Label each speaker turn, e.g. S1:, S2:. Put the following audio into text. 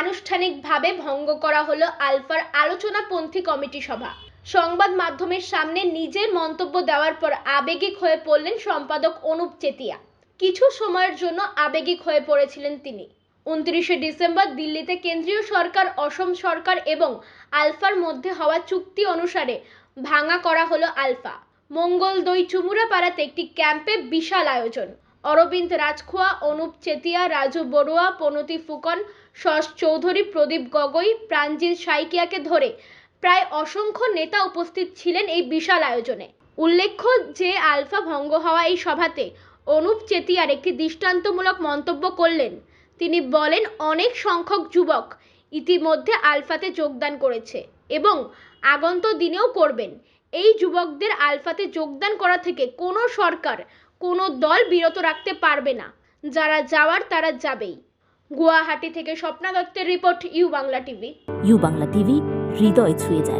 S1: আনুষ্ঠানিকভাবে ভঙ্গ করা হলো আলফার আলোচনাপন্থী কমিটি সভা। সংবাদ মাধ্যমের সামনে নিজের মন্তব্য দেওয়ার পর আবেগিক হয়ে পড়লেন সম্পাদক অনুপ চেতিয়া। কিছু সময়ের জন্য আবেগিক হয়ে পড়েছিলেন তিনি। উনত্রিশে ডিসেম্বর দিল্লিতে কেন্দ্রীয় সরকার, অসম সরকার এবং আলফার মধ্যে হওয়া চুক্তি অনুসারে ভাঙা করা হলো আলফা। মঙ্গল দই চুমুরাপাড়াতে একটি ক্যাম্পে বিশাল আয়োজন। অরবিন্দ রাজখোয়া, অনুপ চেতিয়া, রাজু বড়ুয়া পনতি ফুকন, শশ চৌধুরী, প্রদীপ গগৈ প্রাঞ্জিত সাইকিয়াকে ধরে প্রায় অসংখ্য নেতা উপস্থিত ছিলেন এই বিশাল আয়োজনে। উল্লেখ্য যে আলফা ভঙ্গ হওয়া এই সভাতে অনুপ চেতিয়ার একটি দৃষ্টান্তমূলক মন্তব্য করলেন। তিনি বলেন, অনেক সংখ্যক যুবক ইতিমধ্যে আলফাতে যোগদান করেছে এবং আগন্ত দিনেও করবেন। এই যুবকদের আলফাতে যোগদান করা থেকে কোনো সরকার, কোনো দল বিরত রাখতে পারবে না। যারা যাওয়ার তারা যাবেই। গুয়াহাটি থেকে স্বপ্না দত্তের report U Bangla TV.
S2: U Bangla TV, হৃদয় ছুঁয়ে যায়।